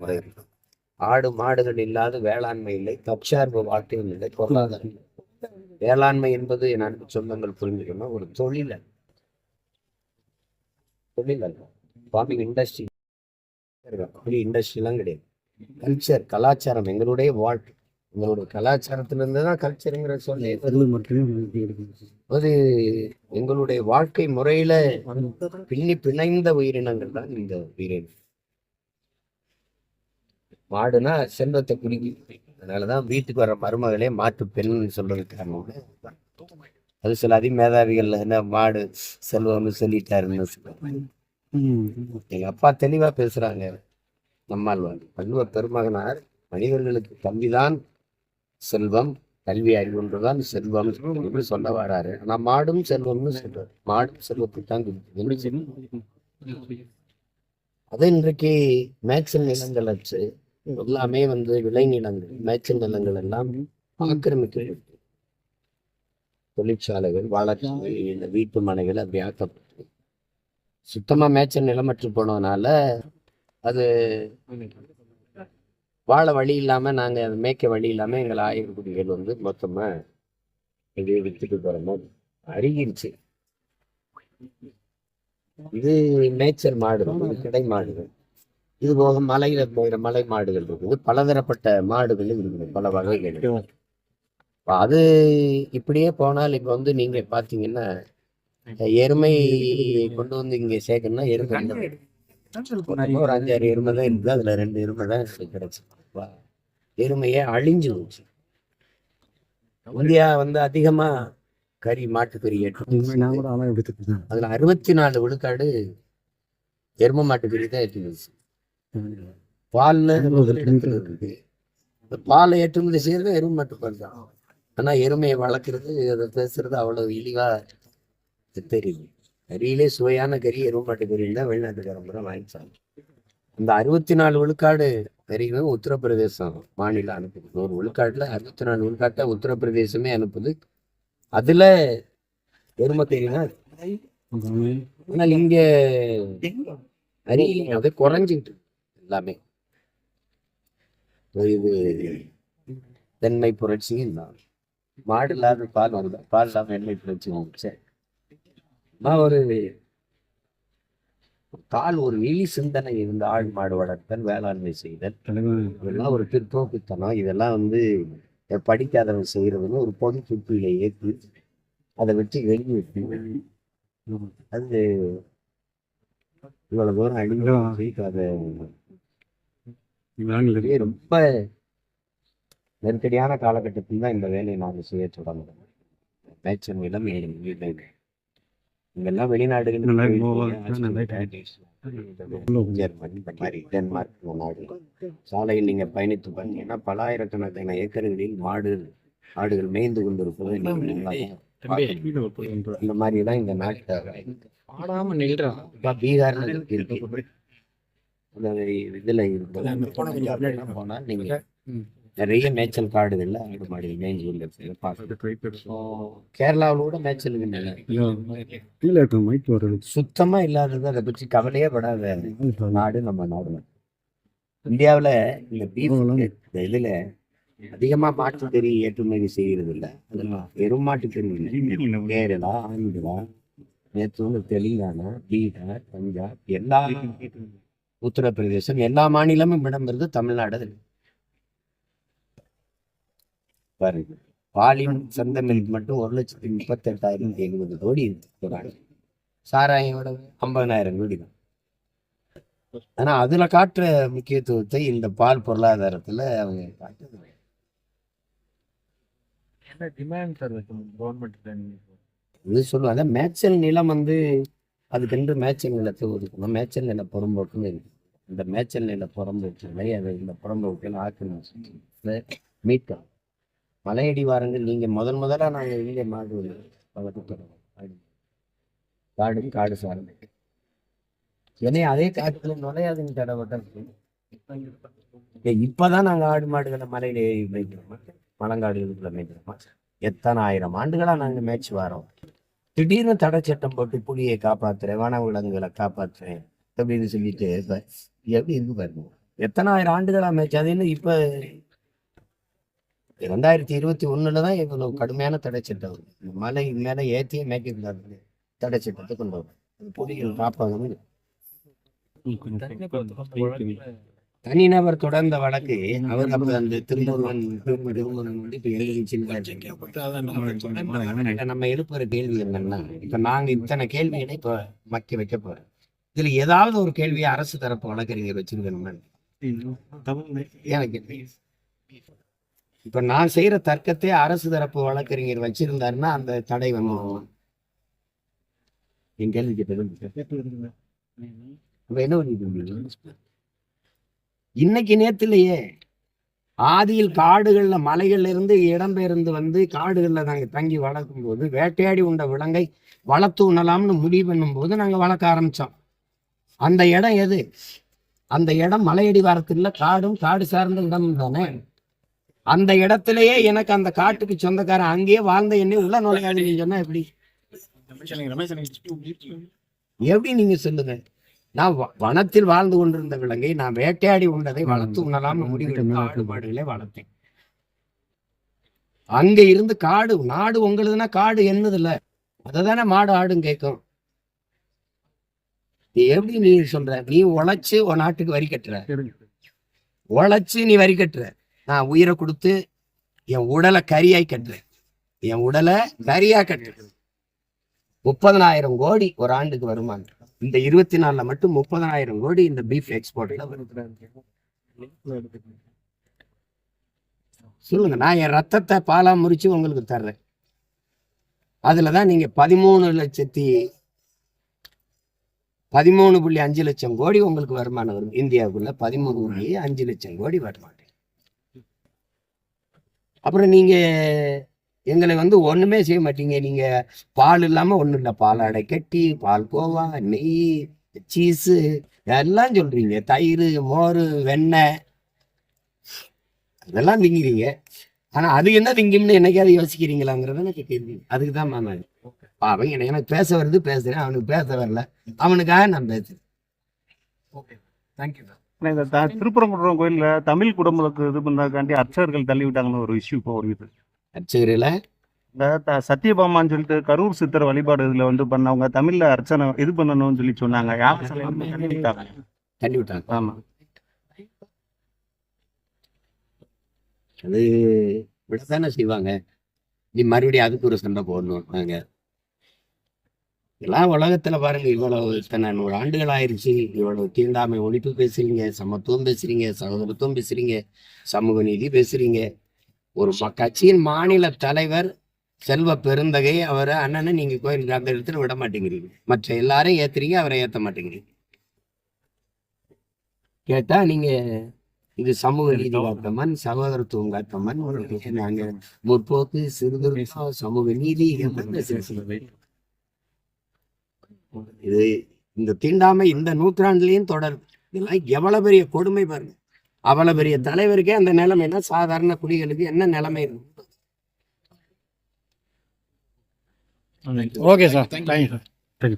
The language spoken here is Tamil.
முறை ஆடு மாடுகள் இல்லாத வேளாண்மை இல்லை தற்சார்பு வாழ்க்கையும் இல்லை பொருளாதாரம். வேளாண்மை என்பது என் அன்பு சொந்தங்கள் புரிஞ்சுக்கணும். ஒரு தொழில். தொழில் அல்ல ஃபார்மிங் இண்டஸ்ட்ரி அப்படி இண்டஸ்ட்ரிலாம் கிடையாது. கல்ச்சர் கலாச்சாரம் எங்களுடைய வாழ்க்கை. எங்களுடைய கலாச்சாரத்திலிருந்து தான் கல்ச்சருங்கிற சொல்லி. அது எங்களுடைய வாழ்க்கை முறையில பின்னி பிணைந்த உயிரினங்கள் தான் இந்த உயிரினம். மாடுனா செல்வத்தை குடிக்கு அதனாலதான் வீட்டுக்கு வர மருமகளே மாட்டு பெண்ணுன்னு சொல்றதுக்கான அது சில அதிமேதாவிகள் என்ன மாடு செல்வம்னு சொல்லிட்டாருன்னு எங்க அப்பா தெளிவா பேசுறாங்க. நம்மாழ்வார். வள்ளுவ பெருமகனார் மனிதர்களுக்கு கல்விதான் செல்வம் கல்வி அறிவுன்றதான் செல்வம் எப்படி சொல்ல வராரு. ஆனா மாடும் செல்வம்னு சொல்றாரு. மாடும் செல்வத்தை தான் கொடுக்குது. அது இன்றைக்கு மேய்ச்சல் நிலங்கள் அச்சு. எல்லாமே வந்து விளைநிலங்கள் மேய்ச்சல் நிலங்கள் எல்லாம் ஆக்கிரமிக்கப்பட்டு தொழிற்சாலைகள் வளர்ச்சி இந்த வீட்டு மனைகள் அப்படி ஆக்கப்பட்டு. சுத்தமா மேய்ச்சல் நிலமற்று போனதுனால அது வாழ வழி இல்லாம நாங்க அதை மேய்க்க வழி இல்லாம எங்கள் ஆயுர்குடிகள் வந்து மொத்தமா வெளியே வித்துட்டு போற மாதிரி அருகிருச்சு. இது மேய்ச்சல் இது கிடை மாடுகள். இது போக மலையில போகிற மலை மாடுகள் இருக்குது. பலதரப்பட்ட மாடுகள் இருக்குது. பல வகைகள். அது இப்படியே போனால் இப்ப வந்து நீங்க பாத்தீங்கன்னா எருமை கொண்டு வந்து இங்க சேர்க்கணும்னா எருமை ஒரு அஞ்சாறு எருமை தான் இருக்குது. அதுல ரெண்டு எருமை தான் கிடைச்சு. எருமையே அழிஞ்சு போச்சு. இந்தியா வந்து அதிகமா கறி மாட்டுக்கறி ஏற்று அதுல அறுபத்தி நாலு விழுக்காடு எரும மாட்டுக்கறி தான் ஏற்றுமதி பால்ல முதல் இடத்துல இருக்கு. இந்த பாலை ஏற்றுமதி செய்யறது எருமை மாட்டு பால் தான். ஆனா எருமையை வளர்க்குறது அதை பேசுறது அவ்வளவு இழிவா தெரியுது கறியிலே சுவையான கறி எருமை மாட்டு கறி தான் வெளிநாட்டுக்காரன் பூரா வாங்கிச்சாங்க அந்த அறுபத்தி நாலு விழுக்காடு கறிகளும் உத்தரப்பிரதேசம் மாநிலம் அனுப்புது. நூறு விழுக்காட்டுல அறுபத்தி நாலு விழுக்காட்டை உத்தரப்பிரதேசமே அனுப்புது. அதுல எருமை கறி தான் ஆனால் இங்க அரி அது குறைஞ்சிக்கிட்டு எல்லாமே இது தென்மை புரட்சியும் தான் மாடு இல்லாத பால் வந்தா பால் இல்லாம எண்ணெய் புரட்சி வந்துச்சு நான் ஒரு கால் ஒரு இழி சிந்தனை இருந்த ஆள் மாடு வளர்த்தல் வேளாண்மை செய்தல் இதெல்லாம் ஒரு பிற்போக்குத்தனம். இதெல்லாம் வந்து படிக்காதவன் செய்யறதுன்னு ஒரு பொது சுற்றியில ஏற்றி அதை வச்சு வெளியிட்டு அது இவ்வளவு தூரம் அடிச்சு அதை ரொம்ப நெருக்கடியான காலகட்டத்தில் தான் இந்த வேலையை நாங்கள் செய்ய தொடங்கணும் நிலம் இல்லை? இங்கெல்லாம் வெளிநாடுகள் சாலையில் நீங்க பயணித்து பார்த்தீங்கன்னா பலாயிரக்கணக்கான ஏக்கர்களில் மாடு ஆடுகள் மேய்ந்து கொண்டிருப்பதை. இந்த மாதிரி தான் இந்த நாட்டில் நில்றான் பீகார்ல இருக்கு. அந்த இதுல இருக்கு போனா நீங்க நிறைய மேய்ச்சல் காடுகள்ல ஆடு மாடுகள் மேய்ஞ்சு கொண்டிருப்பதை பார்க்கலாம் கேரளாவில் கூட மேய்ச்சலுக்கு நல்லா இருக்கு. கீழே இருக்க மைக் வர்றது சுத்தமா இல்லாதது அதை பற்றி கவலையே படாத நாடு நம்ம நாடு. இந்தியாவுல இந்த பீஃப் இந்த இதுல அதிகமா மாட்டுக்கறி ஏற்றுமதி செய்யறது இல்ல அதெல்லாம் வெறும் மாட்டுக்கறி இல்லை. கேரளா ஆந்திரா நேற்று வந்து தெலுங்கானா பீகார் பஞ்சாப் எல்லா உத்தரப்பிரதேசம். எல்லா மாநிலமும் இடம்பெறுது தமிழ்நாடு. அதுல. பாருங்க. பாலின் சந்த மில்க் மட்டும் ஒரு லட்சத்தி முப்பத்தெட்டாயிரத்தி எழுபது கோடி இருக்கு. சாராயோட ஐம்பதனாயிரம் கோடி தான். ஆனா அதுல காட்டுற முக்கியத்துவத்தை இந்த பால் பொருளாதாரத்துல அவங்க இது சொல்லுவாங்க மேய்ச்சல் நிலம் வந்து அதுக்கென்று மேய்ச்சல் நிலத்தை ஒதுக்கணும். மேய்ச்சல் நில புறம்போக்குன்னு இருக்கு. இந்த மேய்ச்சல் நில புறம்போக்குகளை அதை இந்த புறம்போக்கில் ஆக்கணும் மீட்கணும் மலையடி வாரங்கள். நீங்கள் முதல் முதலா நாங்கள் இங்கே மாடு வளர்த்துக்கிறோம். காடு காடு சார்ந்து. ஏன்னா அதே காட்டுல நுழையாதுங்க தடவட்டம் இப்போதான் நாங்கள் ஆடு மாடுகளை மலையில ஏறி மேய்க்கிறோமா மலங்காடுகளுக்குள்ள மேய்க்கிறோமா? எத்தனை ஆயிரம் ஆண்டுகளாக நாங்கள் மேய்ச்சி வரோம்? திடீர்னு தடை சட்டம் போட்டு புலியை காப்பாற்றுறேன் வன விலங்குகளை காப்பாற்றுறேன் அப்படின்னு சொல்லிட்டு இப்போ எப்படி இருக்கு பாருங்க. எத்தனாயிரம் ஆண்டுகளா மேய்ச்சி அது என்ன இப்ப ரெண்டாயிரத்தி இருபத்தி ஒன்றில் தான் இவ்வளவு கடுமையான தடை சட்டம் மலை மேல ஏத்தியே மேய்க்கக்கூடாது தடை சட்டத்தை கொண்டு வரும் அது புலிகள் காப்பாங்க தனிநபர் தொடர்ந்த வழக்கு அவர் அப்ப அந்த திருமுருகன் திருமுருகன் வந்து நம்ம எழுப்புற கேள்வி என்னன்னா இப்ப நாங்க இத்தனை கேள்விகளை இப்ப மக்கி வைக்க போறோம். இதுல ஏதாவது ஒரு கேள்வியை அரசு தரப்பு வழக்கறிஞர் வச்சிருக்கணுமா? எனக்கு. இப்ப நான் செய்யற தர்க்கத்தை அரசு தரப்பு வழக்கறிஞர் வச்சிருந்தாருன்னா அந்த தடை வந்து என் கேள்வி கேட்டது அப்ப என்ன பண்ணிட்டு? இன்னைக்கு நேத்துலயே ஆதியில் காடுகள்ல மலைகள்ல இருந்து இடம்பெயர்ந்து வந்து காடுகள்ல நாங்க தங்கி வளர்க்கும் போது வேட்டையாடி உண்ட விலங்கை வளர்த்து உண்ணலாம்னு முடிவு பண்ணும் போது நாங்க வளர்க்க ஆரம்பிச்சோம். அந்த இடம் எது? அந்த இடம் மலையடி வாரத்துல காடும் காடு சார்ந்த இடம் தானே. அந்த இடத்திலேயே எனக்கு அந்த காட்டுக்கு சொந்தக்காரன் அங்கேயே வாழ்ந்த என்னை உள்ள நுழையாதுன்னு சொன்னா எப்படி? எப்படி நீங்க சொல்லுங்க? நான் வனத்தில் வாழ்ந்து கொண்டிருந்த விலங்கை நான் வேட்டையாடி உண்டதை வளர்த்து உண்ணலாம் முடிவெடுத்த ஆடு மாடுகளை வளர்த்தேன். அங்க இருந்து காடு நாடு உங்களுதுன்னா காடு என்னது இல்ல அததானே மாடு ஆடும் கேட்கும் நீ எப்படி நீ சொல்ற? நீ உழைச்சு உன் நாட்டுக்கு வரி கட்டுற. உழைச்சு நீ வரி கட்டுற. நான் உயிரை கொடுத்து என் உடலை கரியாய் கட்டுறேன். என் உடலை கரியா கட்டுறேன். முப்பதனாயிரம் கோடி ஒரு ஆண்டுக்கு வருமானம். இந்த இருபத்தி நாலுல மட்டும் முப்பதனாயிரம் கோடி இந்த பீஃப் எக்ஸ்போர்ட்ல சொல்லுங்க நான் என் ரத்தத்தை பாலா முறிச்சு உங்களுக்கு தர்றேன். அதுலதான் நீங்க பதிமூணு லட்சத்தி பதிமூணு புள்ளி அஞ்சு லட்சம் கோடி உங்களுக்கு வருமானம் வரும். இந்தியாவுக்குள்ள பதிமூணு புள்ளி அஞ்சு லட்சம் கோடி வருமானம். அப்புறம் நீங்க எங்களை வந்து ஒண்ணுமே செய்ய மாட்டீங்க. நீங்க பால் இல்லாம ஒண்ணும் இல்லை. பாலாடை கட்டி பால் கோவா நெய் சீஸு எல்லாம் சொல்றீங்க. தயிர் மோர் வெண்ணெய். அதெல்லாம் திங்கிறீங்க. ஆனா அது என்ன திங்கும்னு என்னைக்காவது யோசிக்கிறீங்களாங்கிறத எனக்கு கேள்வி அதுக்கு தான் மாமா அவன் என்ன- எனக்கு பேச வருது பேசுறேன். அவனுக்கு பேச வரல. அவனுக்காக நான் பேசுறேன். ஆனா இந்த த- திருப்பரங்குன்றம் கோயில்ல தமிழ் குடும்பத்துக்கு இது பண்ணாக்காண்டி அர்ச்சகர்கள் தள்ளி விட்டாங்கன்னு ஒரு இஷ்யூ இப்போ வருது அர்ச்சகரில் இந்த த- சத்தியபாமான்னு சொல்லிட்டு கரூர் சித்தர் வழிபாடு இதுல வந்து பண்ணவங்க தமிழ்ல அர்ச்சனை இது பண்ணணும்னு சொல்லி சொன்னாங்க. யார் சிலை வந்து தள்ளி விட்டாங்க. தள்ளி விட்டாங்க ஆமா. அது விடத்தானே செய்வாங்க. நீ மறுபடியும் அதுக்கு ஒரு சண்டை போடணும் நாங்க எல்லாம் உலகத்துல பாருங்க இவ்வளவு இத்தனை நூறு ஆண்டுகள் ஆயிருச்சு. இவ்வளவு தீண்டாமை ஒழிப்பு பேசுறீங்க சமத்துவம் பேசுறீங்க சகோதரத்துவம் பேசுறீங்க சமூக நீதி பேசுறீங்க. ஒரு கட்சியின் மாநில தலைவர் செல்வ பெருந்தகை அவரை அண்ணனை நீங்க கோயிலுக்கு அந்த இடத்துல விட மாட்டேங்கிறீங்க. மற்ற எல்லாரையும் ஏத்துறீங்க அவரை ஏத்த மாட்டேங்கிறீங்க. கேட்டா நீங்க இது சமூக நீதி காத்த மண் சகோதரத்துவம் காத்த மண் நாங்க முற்போக்கு சிறுதொழில் சமூக நீதி. இது இந்த தீண்டாமை இந்த நூற்றாண்டுலயும் தொடரும் இதெல்லாம் எவ்வளவு பெரிய கொடுமை பாருங்க. அவ்வளவு பெரிய தலைவருக்கே அந்த நிலைமைனா சாதாரண குடிகளுக்கு என்ன நிலைமை இருக்கும் ஓகே சார் தேங்க்யூ சார் சரி